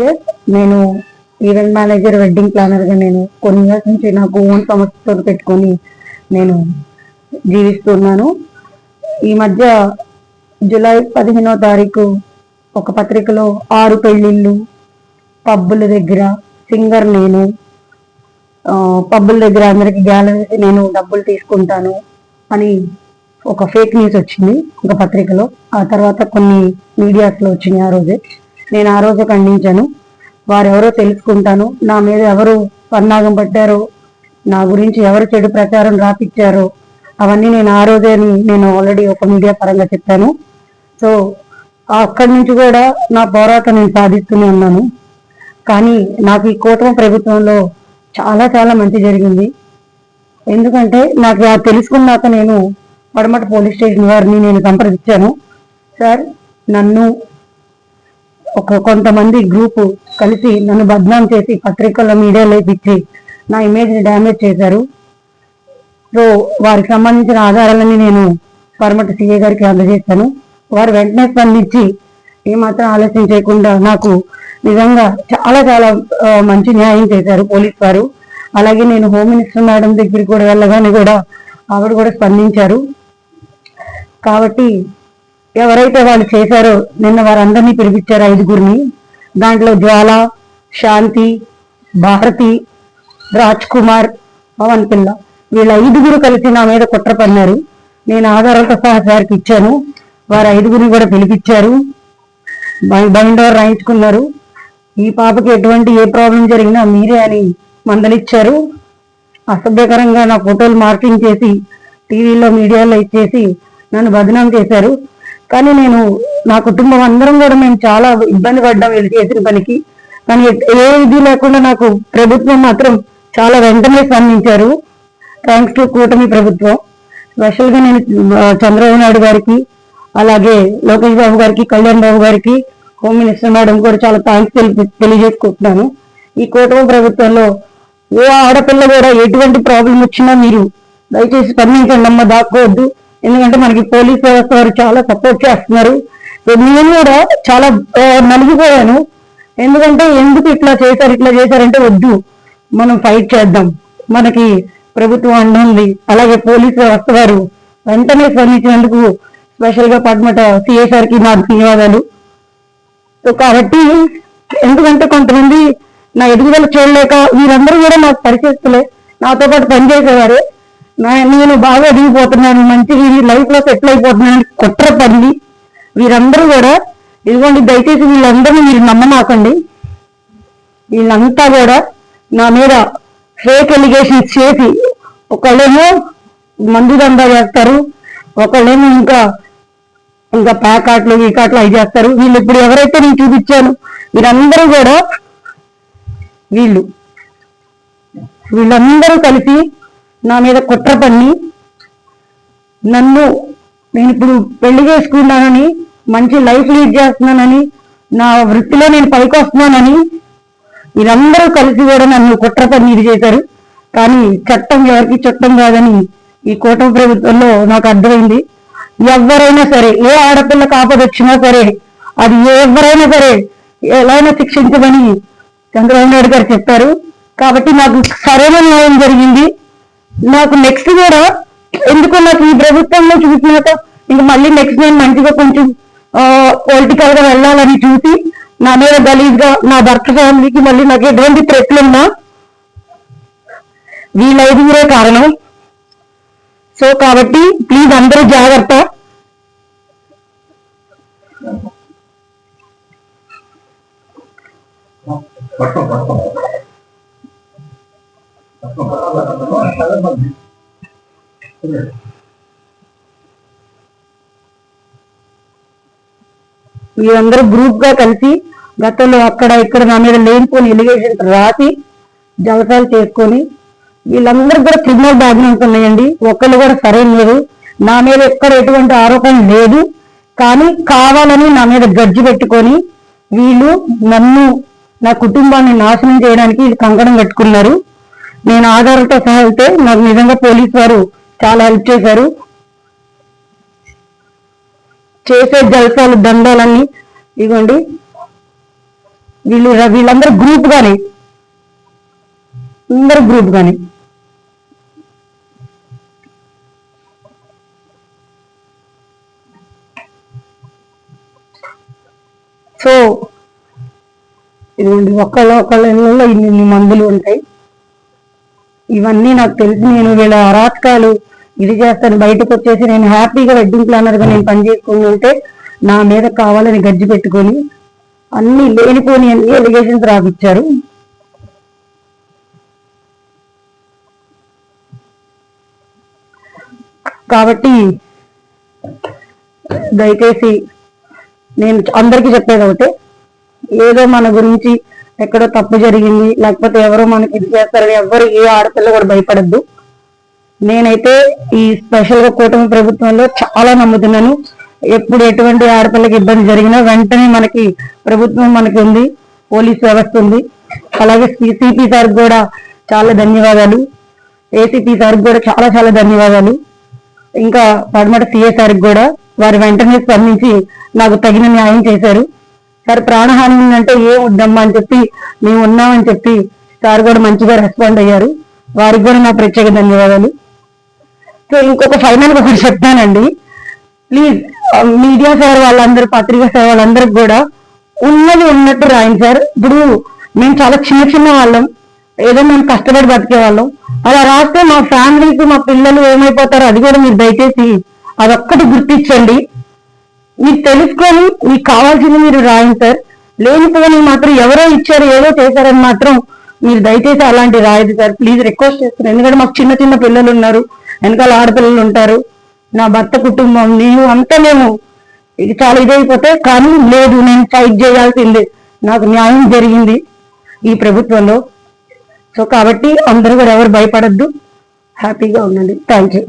Years నేను event manager wedding ప్లానర్గా నేను కొన్ని ఇయర్స్ నుంచి నాకు ఓన్ సంస్థతో పెట్టుకొని నేను జీవిస్తున్నాను. ఈ మధ్య జూలై పదిహేనో తారీఖు ఒక పత్రికలో ఆరు పెళ్ళిళ్ళు పబ్బుల దగ్గర సింగర్ నేను. పబ్బుల దగ్గర అందరికి గ్యాలరీ నేను డబ్బులు తీసుకుంటాను అని ఒక ఫేక్ న్యూస్ వచ్చింది ఒక పత్రికలో. ఆ తర్వాత కొన్ని మీడియాస్లో వచ్చినాయి ఆ రోజే. నేను ఆ రోజు ఖండించాను. వారెవరో తెలుసుకుంటాను. నా మీద ఎవరు పన్నాగం పట్టారో నా గురించి ఎవరు చెడు ప్రచారం రాపిచ్చారో అవన్నీ నేను ఆ రోజే నేను ఆల్రెడీ ఒక మీడియా పరంగా చెప్పాను. సో అక్కడి నుంచి కూడా నా పోరాటం నేను సాధిస్తూనే ఉన్నాను. కానీ నాకు ఈ కూటమి ప్రభుత్వంలో చాలా చాలా మంచి జరిగింది. ఎందుకంటే నాకు ఆ తెలుసుకున్నాక నేను పడమట పోలీస్ స్టేషన్ వారిని నేను సంప్రదించాను. సార్ నన్ను ఒక కొంతమంది గ్రూపు కలిసి నన్ను బద్నాం చేసి పత్రికల్లో మీడియాలో ఇచ్చి నా ఇమేజ్ని డ్యామేజ్ చేశారు. సో వారికి సంబంధించిన ఆధారాలని నేను పరమట సీఏ గారికి అందజేశాను వారు వెంటనే స్పందించి ఏమాత్రం ఆలస్యం చేయకుండా నాకు నిజంగా చాలా చాలా మంచి న్యాయం చేశారు పోలీస్ వారు. అలాగే నేను హోమ్ మినిస్టర్ మేడం దగ్గరికి కూడా వెళ్ళగానే కూడా ఆవిడ కూడా స్పందించారు. కాబట్టి ఎవరైతే వాళ్ళు చేశారో నిన్న వారందరినీ పిలిపించారు ఐదుగురిని. దాంట్లో జ్వాల శాంతి భారతి రాజ్ కుమార్ పవన్ పిల్ల. వీళ్ళ ఐదుగురు కలిసి నా మీద కుట్ర పన్నారు. నేను ఆధారాలతో సహా సార్కి ఇచ్చాను. వారు ఐదుగురిని కూడా పిలిపించారు. బైండ్ రాయించుకున్నారు. ఈ పాపకి ఎటువంటి ఏ ప్రాబ్లం జరిగినా మీరే అని మందలిచ్చారు. అసభ్యకరంగా నా ఫోటోలు మార్కింగ్ చేసి టీవీలో మీడియాలో ఇచ్చేసి నన్ను బదనాం చేశారు. కానీ నేను నా కుటుంబం అందరం కూడా మేము చాలా ఇబ్బంది పడ్డాం వీళ్ళు చేసిన పనికి. కానీ ఏ ఇది లేకుండా నాకు ప్రభుత్వం మాత్రం చాలా వెంటనే స్పందించారు. థ్యాంక్స్ టు కూటమి ప్రభుత్వం. స్పెషల్గా నేను చంద్రబాబు నాయుడు గారికి అలాగే లోకేష్ బాబు గారికి కళ్యాణ్ బాబు గారికి హోమ్ మినిస్టర్ మేడం కూడా చాలా థ్యాంక్స్ తెలియజేసుకుంటున్నాను. ఈ కూటమి ప్రభుత్వంలో ఏ ఆడపిల్ల కూడా ఎటువంటి ప్రాబ్లం వచ్చినా మీరు దయచేసి స్పందించండి. అమ్మ దాక్కోవద్దు. ఎందుకంటే మనకి పోలీస్ వ్యవస్థ వారు చాలా సపోర్ట్ చేస్తున్నారు. నేను కూడా చాలా నలిగిపోయాను. ఎందుకంటే ఎందుకు ఇట్లా చేశారు ఇట్లా చేశారంటే వద్దు. మనం ఫైట్ చేద్దాం. మనకి ప్రభుత్వం అండ అలాగే పోలీస్ వ్యవస్థ వారు వెంటనే స్పందించినందుకు స్పెషల్గా పద్మట సిఎస్ఆర్కి నా ధన్యవాదాలు. సో కాబట్టి ఎందుకంటే కొంతమంది నా ఎదుగుదల చూడలేక వీరందరూ కూడా నాకు పరిచయస్తులే. నాతో పాటు పనిచేసేవారే. నేను బాగా ఎదిగిపోతున్నాను మంచి లైఫ్లో సెటిల్ అయిపోతున్నాను కుట్ర పని వీరందరూ కూడా ఇదిగోండి దయచేసి వీళ్ళందరినీ మీరు నమ్మమాకండి వీళ్ళంతా కూడా నా మీద ఫేక్ ఎలిగేషన్స్ చేసి ఒకళ్ళేమో మందు దందా చేస్తారు ఒకళ్ళేమో ఇంకా ఇంకా ప్యాకాట్లు వీకాట్లు అవి చేస్తారు. వీళ్ళు ఇప్పుడు ఎవరైతే నేను చూపించాను వీరందరూ కూడా వీళ్ళు. వీళ్ళందరూ కలిసి నా మీద కుట్ర పన్ని నన్ను నేను ఇప్పుడు పెళ్ళి చేసుకున్నానని మంచి లైఫ్ లీడ్ చేస్తున్నానని నా వృత్తిలో నేను పైకి వస్తున్నానని వీరందరూ కలిసి కూడా నన్ను కుట్ర పని ఇది చేశారు. కానీ చట్టం ఎవరికి చట్టం కాదని ఈ కూటమి ప్రభుత్వంలో నాకు అర్థమైంది. ఎవరైనా సరే ఏ ఆడపిల్ల ఆపద వచ్చినా సరే అది ఎవరైనా సరే ఎలాగైనా శిక్షించమని చంద్రబాబు నాయుడు గారు చెప్పారు. కాబట్టి నాకు సరైన న్యాయం జరిగింది. నాకు నెక్స్ట్ కూడా ఎందుకో నాకు ఈ ప్రభుత్వంలో చూసినాక ఇంకా మళ్ళీ నెక్స్ట్ నేను మంచిగా కొంచెం పొలిటికల్గా వెళ్ళాలని చూసి నా మీద గలీజ్గా నా భర్త ఫ్యామిలీకి మళ్ళీ నాకు ఎటువంటి థ్రెట్లున్నా వీళ్ళ ఐదుగురే కారణం. సో కాబట్టి ప్లీజ్ అందరూ జాగ్రత్త. పట్టు పట్టు వీరందరూ గ్రూప్గా కలిసి గతంలో అక్కడ ఇక్కడ నా మీద లేనిపోని ఎలిగేషన్ రాసి జలసాలు చేసుకొని వీళ్ళందరూ కూడా క్రిమినల్ బ్యాక్గ్రౌండ్స్ ఉన్నాయండి. ఒక్కళ్ళు కూడా సరైన లేదు. నా మీద ఎక్కడ ఎటువంటి ఆరోపణ లేదు. కానీ కావాలని నా మీద గడ్జి పెట్టుకొని వీళ్ళు నన్ను నా కుటుంబాన్ని నాశనం చేయడానికి కంకణం కట్టుకున్నారు. నేను ఆధారంతో సహా వెళ్తే నాకు నిజంగా పోలీస్ వారు చాలా హెల్ప్ చేశారు. చేసే జల్సాలు దండాలన్నీ ఇగోండి. వీళ్ళు వీళ్ళందరూ గ్రూప్ గానే. అందరూ గ్రూప్ గానే. సో ఇదిగోండి ఒకళ్ళ ఒకళ్ళ ఇళ్ళలో ఇన్ని ఇన్ని మందులు ఉంటాయి. ఇవన్నీ నాకు తెలిసి నేను వీళ్ళ అరాచకాలు ఇది చేస్తాను బయటకు వచ్చేసి నేను హ్యాపీగా వెడ్డింగ్ ప్లానర్గా నేను పని చేసుకుని ఉంటే నా మీద కావాలని గజ్జి పెట్టుకొని అన్ని లేనిపోని అన్ని ఎలిగేషన్స్ రాపిచ్చారు. కాబట్టి దయచేసి నేను అందరికీ చెప్పేది ఒకటే ఏదో మన గురించి ఎక్కడో తప్పు జరిగింది లేకపోతే ఎవరో మనకి ఇది చేస్తారని ఎవరు ఏ ఆడపిల్ల కూడా భయపడద్దు. నేనైతే ఈ స్పెషల్గా కూటమి ప్రభుత్వంలో చాలా నమ్ముతున్నాను. ఎప్పుడు ఎటువంటి ఆడపిల్లకి ఇబ్బంది జరిగినా వెంటనే మనకి ప్రభుత్వం మనకి ఉంది పోలీస్ వ్యవస్థ ఉంది. అలాగే సిపి సార్ కూడా చాలా ధన్యవాదాలు. ఏసీపీ సార్ కూడా చాలా చాలా ధన్యవాదాలు. ఇంకా పడమట సిఎస్ఆర్ కూడా వారు వెంటనే స్పందించి నాకు తగిన న్యాయం చేశారు. సార్ ప్రాణహాని ఉందంటే ఏం వద్దమ్మా అని చెప్పి మేము ఉన్నామని చెప్పి సార్ కూడా మంచిగా రెస్పాండ్ అయ్యారు. వారికి కూడా నా ప్రత్యేక ధన్యవాదాలు. సో ఇంకొక ఫైనల్ ఒకటి చెప్తానండి. ప్లీజ్ మీడియా సార్ వాళ్ళందరూ పత్రికా సార్ వాళ్ళందరికి కూడా ఉన్నది ఉన్నట్టు రాయండి సార్ ఇప్పుడు మేము చాలా చిన్న చిన్న వాళ్ళం. ఏదో మేము కష్టపడి బతికే వాళ్ళం. అలా రాస్తే మా ఫ్యామిలీకి మా పిల్లలు ఏమైపోతారో అది కూడా మీరు దయచేసి అదొక్కటి గుర్తించండి. మీకు తెలుసుకొని మీకు కావాల్సింది మీరు రాయండి సార్. లేనిపోని మాత్రం ఎవరో ఇచ్చారు ఏదో చేశారని మాత్రం మీరు దయచేసి అలాంటి రాయదు సార్. ప్లీజ్ రిక్వెస్ట్ చేస్తున్నాను. ఎందుకంటే మాకు చిన్న చిన్న పిల్లలు ఉన్నారు. వెనకాల ఆడపిల్లలు ఉంటారు. నా భర్త కుటుంబం నేను అంతా మేము ఇది చాలా ఇదైపోతే కానీ లేదు నేను ఫైట్ చేయాల్సిందే. నాకు న్యాయం జరిగింది ఈ ప్రభుత్వంలో. సో కాబట్టి అందరూ కూడా ఎవరు భయపడద్దు. హ్యాపీగా ఉండండి. Thank you